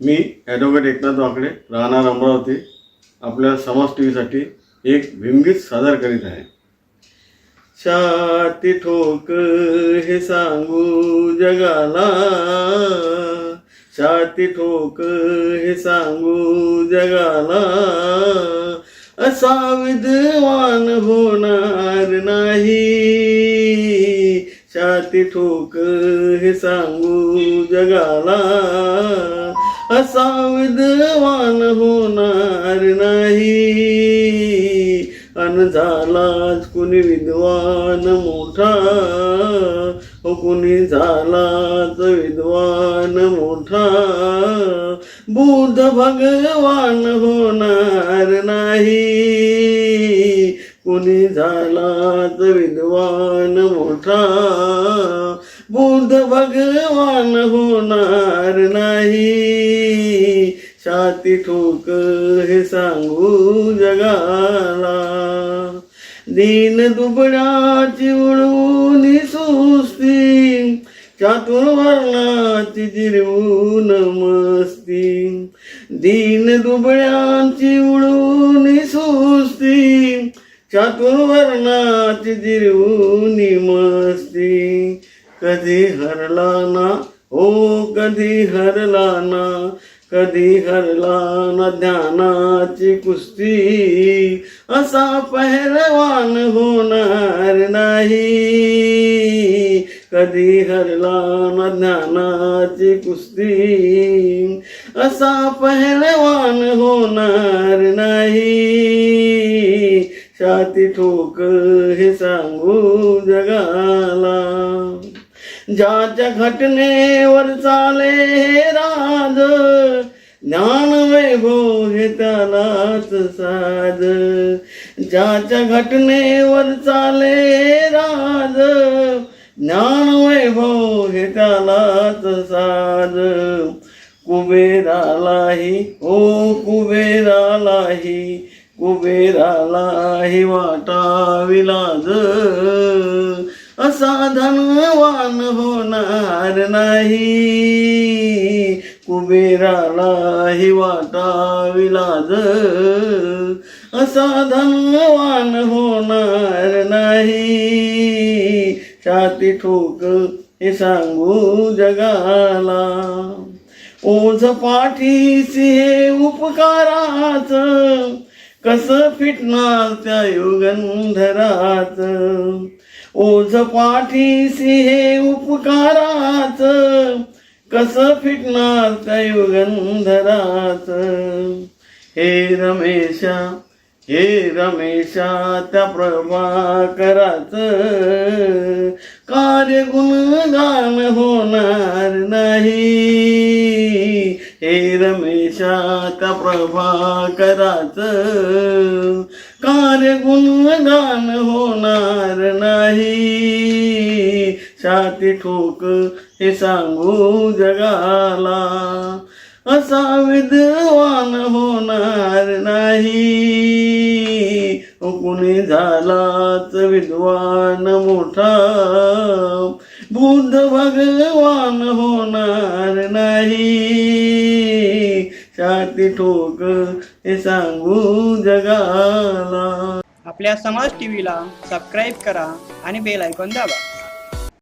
मी advocate Eknath वाकडे राहणार अमरावती. आपल्या समाज टी व्हीसाठी एक भीमगीत सादर करीत आहे. छाती ठोक हे सांगू जगाला. छाती ठोक हे सांगू जगाला. असा विद्वान होणार नाही. छाती ठोक हे सांगू जगाला. असा विद्वान होणार नाही. अन झालाच कुणी विद्वान मोठा? हो कुणी झालाच विद्वान मोठा? बुद्ध भगवान होणार नाही. कुणी झालाच विद्वान मोठा? बुद्ध भगवान होणार नाही. छाती ठोक हे सांगू जगाला. दीन दुबळाची उडवून सुस्ती. चातुर्वर्णाची जिरवून मस्ती. दीन दुबळ्यांची उडवून सुस्ती. चातुर्वर्णाची जिरवून मस्ती. कधी हरला ना हो कधी हरला ना कधी हरला ना ध्यानाची कुस्ती. असा पहरवान होणार नाही. कधी हरला ना ज्ञानाची कुस्ती. असा पहलवान होणार नाही. छाती ठोक हे सांगू जगाला. ज्याच्या घटनेवर चाले हे राज ज्ञान वैभव हे त्यालाच साज. ज्याच्या घटनेवर चाले हे राज ज्ञान कुबेरालाही ओ कुबेरालाही कुबेरालाही वाटा लाज. असा धनवान होणार नाही. कुबेरालाही वाटा विलाज असा धनवान होणार नाही. छाती ठोक हे सांगू जगाला. ओझ पाठीसी हे उपकाराच. कस फिटणार त्या युगंधरात ओझ पाठीसी हे उपकाराच. कस फिटणार त्या युगंधरात हे रमेशा हे रमेशा त्या प्रभाकराच. कार्य गुणगान होणार नाही. हे रमेशा त्या प्रभाकराच कार्य गुणगान होणार नाही. छाती ठोक हे सांगू जगाला. असा विद्वान होणार नाही. कुणी झालाच विद्वान मोठा बुद्ध भगवान होणार नाही. छाती ठोक हे सांगू जगाला. आपल्या समाज टीव्हीला सबस्क्राईब करा आणि बेल ऐकून दाबा.